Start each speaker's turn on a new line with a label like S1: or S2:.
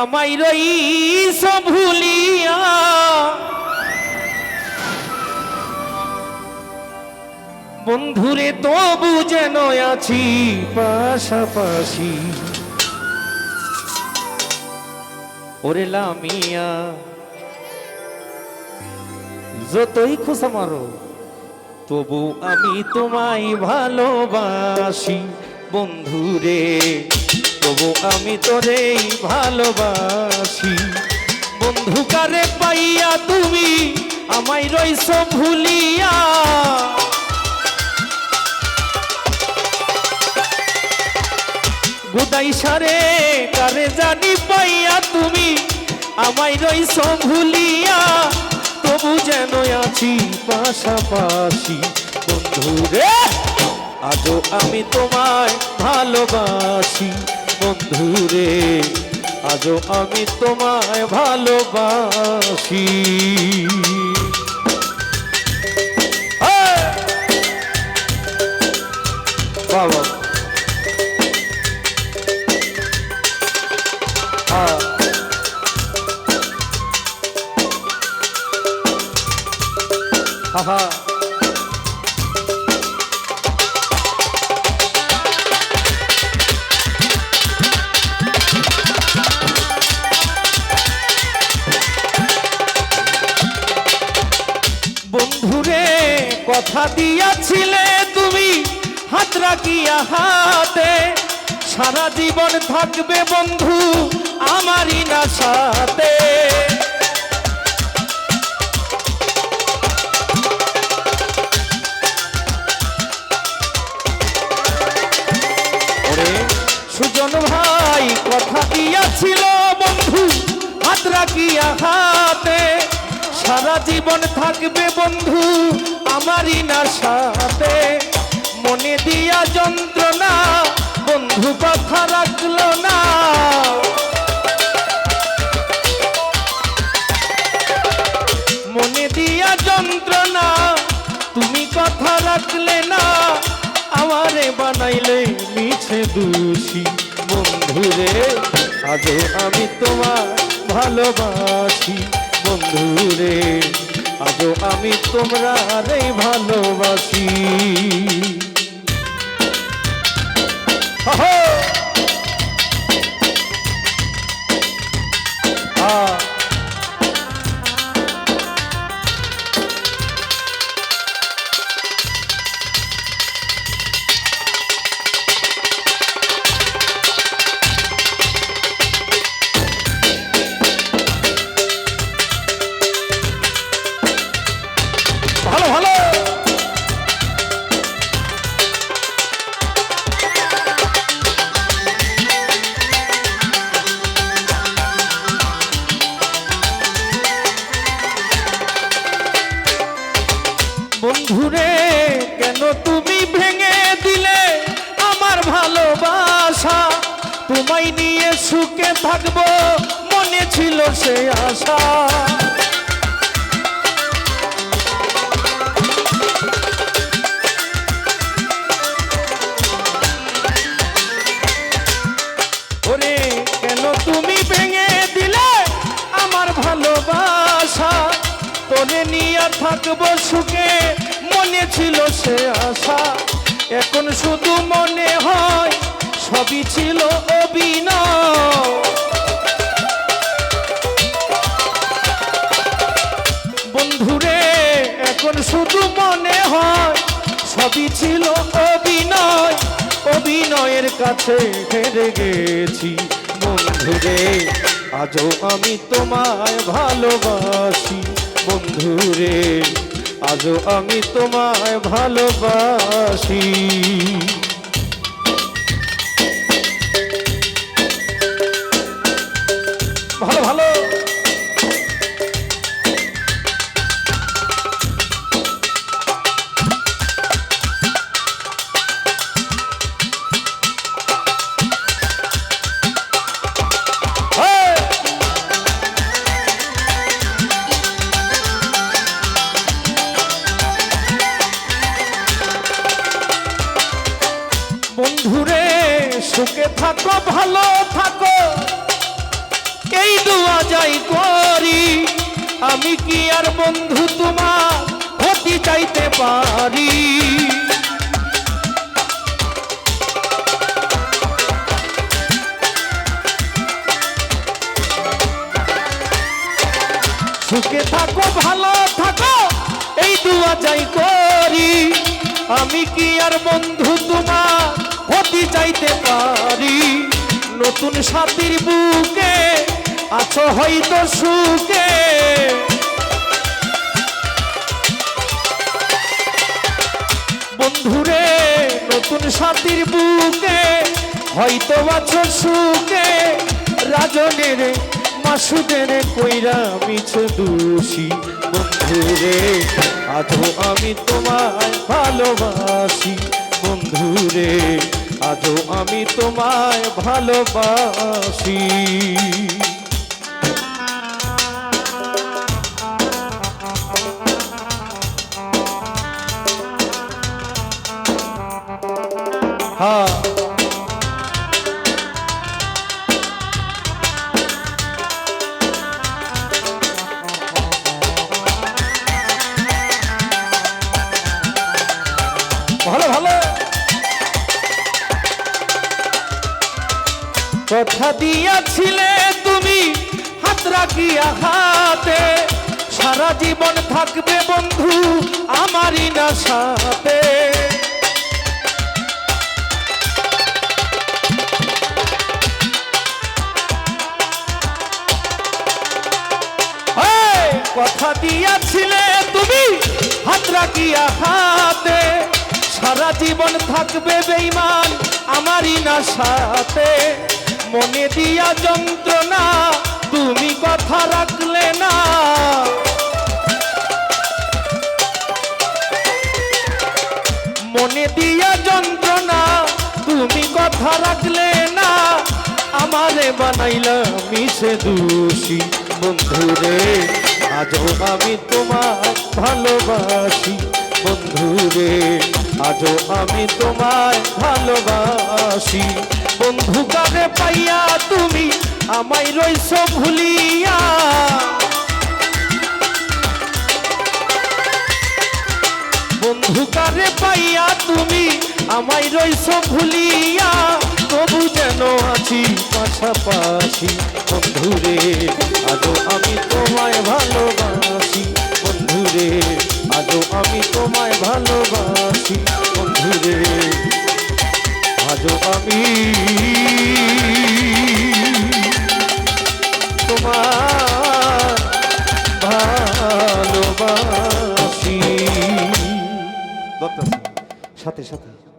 S1: আমায় রইস ভুলিয়া। বন্ধুরে, তবু যেন আছি পাশাপাশি। ওরে লামিয়া, যতই খোসা মারো, তবু আমি তোমায় ভালোবাসি। বন্ধুরে তবু আমি তোরেই ভালোবাসি। বন্ধু, কারে পাইয়া তুমি আমায় রইস ভুলিয়া? গুদাই সারে, কারে জানি পাইয়া তুমি আমায় রইস ভুলিয়া? তবু যেন আছি পাশাপাশি। বন্ধুরে আজও আমি তোমায় ভালোবাসি। বন্ধুরে আজও আমি তোমায় ভালোবাসি। হ্যাঁ! বাবা। হ্যাঁ। হ্যাঁ কথা দিয়াছিলে তুমি, হাত রাখিয়া হাতে। সারা জীবন থাকবে বন্ধু আমারই না সাথে। সুজন ভাই, কথা দিয়াছিল বন্ধু, হাত রাখিয়া হাতে। সারা জীবন থাকবে বন্ধু আমারই না সাথে। মনে দিয়া যন্ত্রণা, বন্ধু কথা রাখল না। মনে দিয়া যন্ত্রণা, তুমি কথা রাখলে না। আমারে বানাইলে মিছে দোষী বন্ধুরে। আজও আমি তোমার ভালোবাসি। বন্ধুরে আজও আমি তোমরা ভালোবাসি। সুখে থাকব, মনে ছিল সে আশা। ওরে, কেন তুমি ভেঙে দিলে আমার নিয়ে থাকব সুখে, মনে ছিল সে আশা। এখন শুধু মনে হয় সবই ছিল অভিনয়। বন্ধুরে, এখন শুধু মনে হয় সবই ছিল অভিনয়। অভিনয়ের কাছে হেরে গেছি বন্ধুরে, আজও আমি তোমায় ভালোবাসি বন্ধুরে, আজও আমি তোমায় ভালোবাসি। সুখে থাকো, ভালো থাকো। এই দুয়া যাই করি। আমি কি আর বন্ধু তোমার হতে চাইতে পারি? সুখে থাকো, ভালো থাকো, এই দুয়া যাই করি। আমি কি আর বন্ধু তোমার হতে চাইতে পারি। নতুন সাথীর বুকে আছো হয়তো সুখে। বন্ধুরে, নতুন সাথীর বুকে হয়তো আছো সুখে। রাজনের, মাসুদের কইরা মিছ দোষী। বন্ধুরে, আজও আমি তোমায় ভালোবাসি। বন্ধুরে আজও আমি তোমায় ভালোবাসি। হ্যাঁ। ভালো ভালো। কথা দিয়াছিলে তুমি, হাত রাখিয়া হাতে। সারা জীবন থাকবে বন্ধু আমারই না সাথে। কথা দিয়াছিলে তুমি, হাত রাখিয়া হাতে। সারা জীবন থাকবে বেইমান আমারই না সাথে। মনে দিয়া যন্ত্রণা, তুমি কথা রাখলে না। মনে দিয়া যন্ত্রণা, তুমি কথা রাখলে না। আমারে বানাইলা মিশে দোষী বন্ধুরে। আজও আমি তোমার ভালোবাসি বন্ধুরে। আজও আমি তোমায় ভালোবাসি। বন্ধু কারে পাইয়া তুমি আমায় রইছ ভুলিয়া। বন্ধু কারে পাইয়া তুমি আমায় রইছ ভুলিয়া। তবু যেন আছি পাশাপাশি, বন্ধু রে, আজও আমি তোমায় ভালোবাসি। বন্ধু রে, আজও আমি তোমায় ভালোবাসি। বন্ধু রে, আজও আমি সাথে সাথে।